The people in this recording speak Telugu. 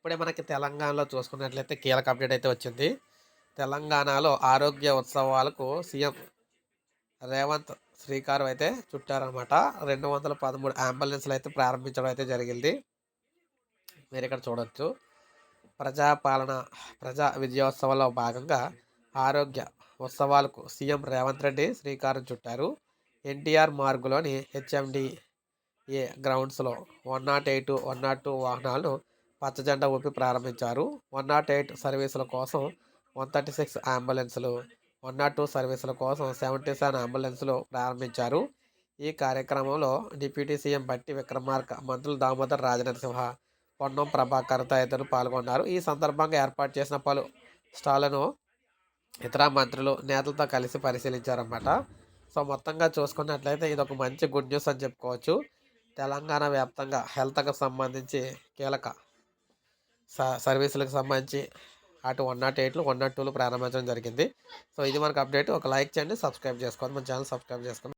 ఇప్పుడే మనకి తెలంగాణలో చూసుకున్నట్లయితే కీలక అప్డేట్ అయితే వచ్చింది. తెలంగాణలో ఆరోగ్య ఉత్సవాలకు సీఎం రేవంత్ శ్రీకారం అయితే చుట్టారనమాట రెండు వందల పదమూడు అంబులెన్స్లు అయితే ప్రారంభించడం అయితే జరిగింది. మీరు ఇక్కడ చూడవచ్చు ప్రజాపాలన ప్రజా విజయోత్సవంలో భాగంగా ఆరోగ్య ఉత్సవాలకు సీఎం రేవంత్ రెడ్డి శ్రీకారం చుట్టారు. ఎన్టీఆర్ మార్గులోని హెచ్ఎండి ఏ గ్రౌండ్స్లో one nought eight one nought two వాహనాలను పచ్చజెండా ఊపి ప్రారంభించారు. వన్ నాట్ ఎయిట్ సర్వీసుల కోసం వన్ థర్టీ సిక్స్ అంబులెన్స్లు వన్ నాట్ టూ సర్వీసుల కోసం సెవెంటీ సెవెన్ అంబులెన్స్లు ప్రారంభించారు. ఈ కార్యక్రమంలో డిప్యూటీ సీఎం బట్టి విక్రమార్క మంత్రులు దామోదర్ రాజనరసింహ పొన్నం ప్రభాకర్ తదితరులు పాల్గొన్నారు. ఈ సందర్భంగా ఏర్పాటు చేసిన పలు స్టాళ్ళను ఇతర మంత్రులు నేతలతో కలిసి పరిశీలించారన్నమాట. సో మొత్తంగా చూసుకున్నట్లయితే ఇది ఒక మంచి గుడ్ న్యూస్ అని చెప్పుకోవచ్చు. తెలంగాణ వ్యాప్తంగా హెల్త్కి సంబంధించి కీలక సర్వీసులకు సంబంధించి అటు వన్ నాట్ ఎయిట్లు వన్ నాట్ టూలు ప్రారంభించడం జరిగింది. సో ఇది మనకు అప్డేట్. ఒక లైక్ చేయండి సబ్స్క్రైబ్ చేసుకోండి. మన ఛానల్ సబ్స్క్రైబ్ చేసుకోండి.